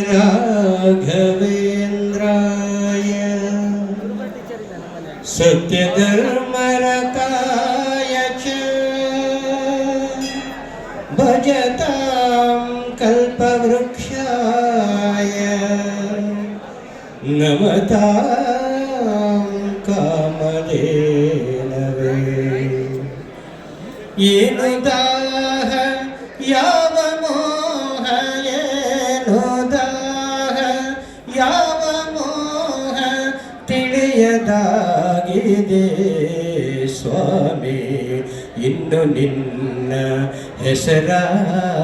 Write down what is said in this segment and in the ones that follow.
राघवेन्द्राय। सत्यधर्मरताय च। भजतां कल्पवृक्षाय। नमतां कामधेनवे ಏನು ತಿಳಿಯದಾಗಿದೆ ಸ್ವಾಮಿ. ಇನ್ನು ನಿನ್ನ ಹೆಸರ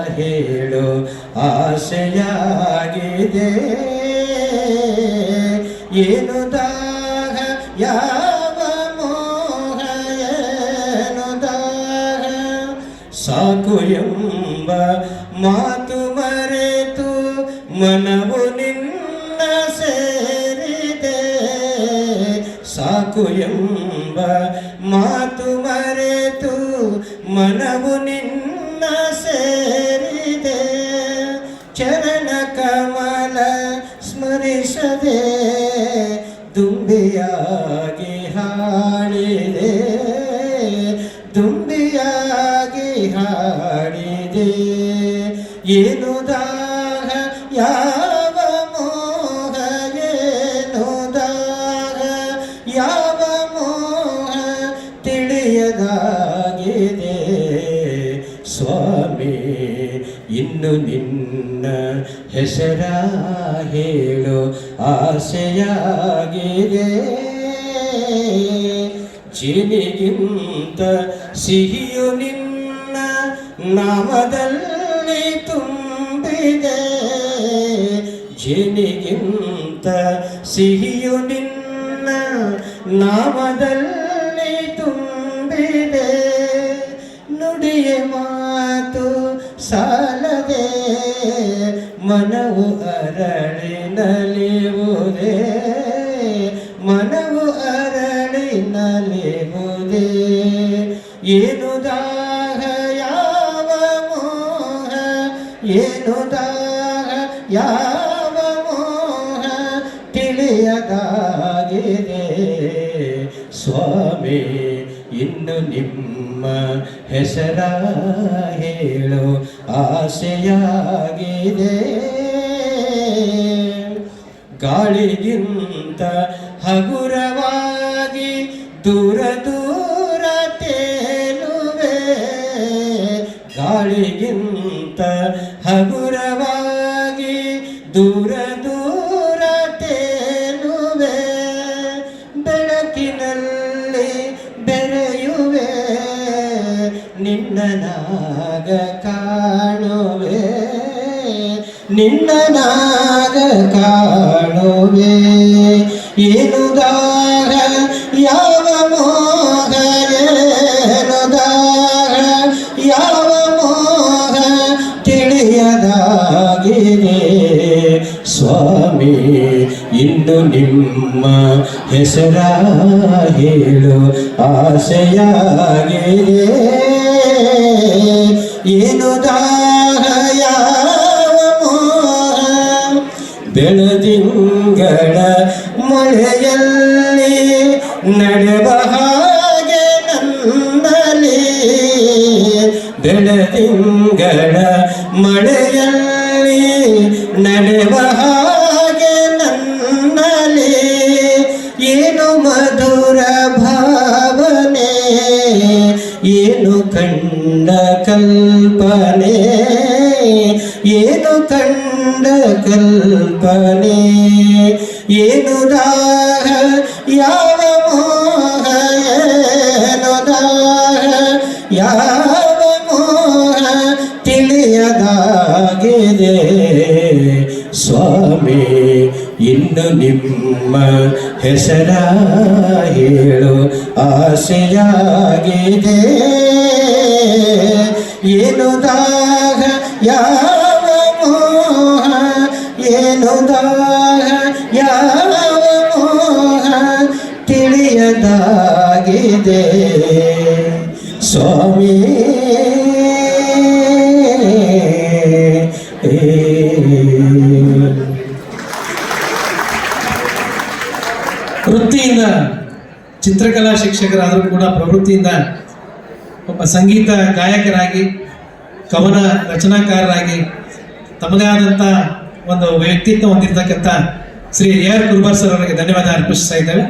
ಹೇಳು. ಆಸೆಯಾಗಿದೆ. ಏನು ದಾಹ? ಯಾವ ಮೋಹ? ಏನು ದಾಹ? ಸಾಕು ಎಂಬ ಮಾತು ಮರೆತು ಮನವು ನಿನ್ನ ಸಾಕು ಎಂಬ ಮಾತು ಮರೆತು ಮನವು ನಿನ್ನ ಸೇರಿದೆ. ಚರಣ ಕಮಲ ಸ್ಮರಿಸದೆ ದುಂಬಿಯಾಗಿ ಹಾಡಿದೆ. ದುಂಬಿಯಾಗಿ ಹಾಡಿದೆ. ಏನು ಸ್ವಾಮಿ, ಇನ್ನು ನಿನ್ನ ಹೆಸರ ಹೇಳು, ಆಸೆಯಾಗಿದೆ. ಚಿನಿಗಿಂತ ಸಿಹಿಯು ನಿನ್ನ ನಾಮದಲ್ಲಿ ತುಂಬಿದೆ. ಚಿನಿಗಿಂತ ಸಿಹಿಯು ನಿನ್ನ ನಾಮದಲ್ಲಿ ಮಾತು ಸಾಲದೆ ಮನವು ಅರಳಿ ಮನವು ಅರಳಿ ಏನು ದಾಹ ಯಾವ ಮೋಹ, ಏನು ದಾಹ ಯಾವ ಮೋಹ ತಿಳಿಯದಾಗಿದೆ. ಸ್ವಾಮಿ ಇನ್ನು ನಿಮ್ಮ ಹೆಸರ ಹೇಳು ಆಸೆಯಾಗಿದೆ. ಗಾಳಿಗಿಂತ ಹಗುರವಾಗಿ ದೂರ ದೂರ ತೇಲುವೆ. ಗಾಳಿಗಿಂತ ಹಗುರವಾಗಿ ದೂರ ನಿನ್ನನಾಗ ಕಾಣುವೆ ನಿನ್ನನಾಗ ಕಾಣುವೆ. ಏನು ದಾರ ಯಾವ ಮೋಹ, ಏನು ದಾರ ಯಾವ ಮೋಹ ತಿಳಿಯದಾಗಿದೆ. ಸ್ವಾಮಿ ಇನ್ನು ನಿಮ್ಮ ಹೆಸರ ಹೇಳು, ಆಸೆಯಾಗಿದೆ. ಏನು ಮೋಹ? ಬೆಳದಿಂಗಳ ಮಳೆಯಲ್ಲಿ ನಡೆವ ಹಾಗೆ ನಂದಲಿ ಬೆಳದಿಂಗಳ ಮಳೆಯಲ್ಲಿ ನಡೆವ ಕಂಡ ಕಲ್ಪನೆ ಏನು ಕಂಡ ಕಲ್ಪನೆ ಸ್ವಾಮಿ, ಇನ್ನು ನಿಮ್ಮ ಹೆಸರ ಹೇಳು. ಆಸೆಯಾಗಿದೆ. ಏನು ದಾಗ ಯಾವ ಮೋಹ? ಏನು ದಾಗ ಯಾವ ಮೋಹ? ತಿಳಿಯದಾಗಿದೆ. ಸ್ವಾಮಿ ಪ್ರವೃತ್ತಿಯಿಂದ ಚಿತ್ರಕಲಾ ಶಿಕ್ಷಕರಾದರೂ ಕೂಡ ಪ್ರವೃತ್ತಿಯಿಂದ ಒಬ್ಬ ಸಂಗೀತ ಗಾಯಕರಾಗಿ, ಕವನ ರಚನಾಕಾರರಾಗಿ ತಮ್ಮದೇ ಆದಂಥ ಒಂದು ವ್ಯಕ್ತಿತ್ವ ಹೊಂದಿರತಕ್ಕಂಥ Shri A R Kurbar sir ಅವರಿಗೆ ಧನ್ಯವಾದ ಅರ್ಪಿಸ್ತಾ ಇದ್ದೇವೆ.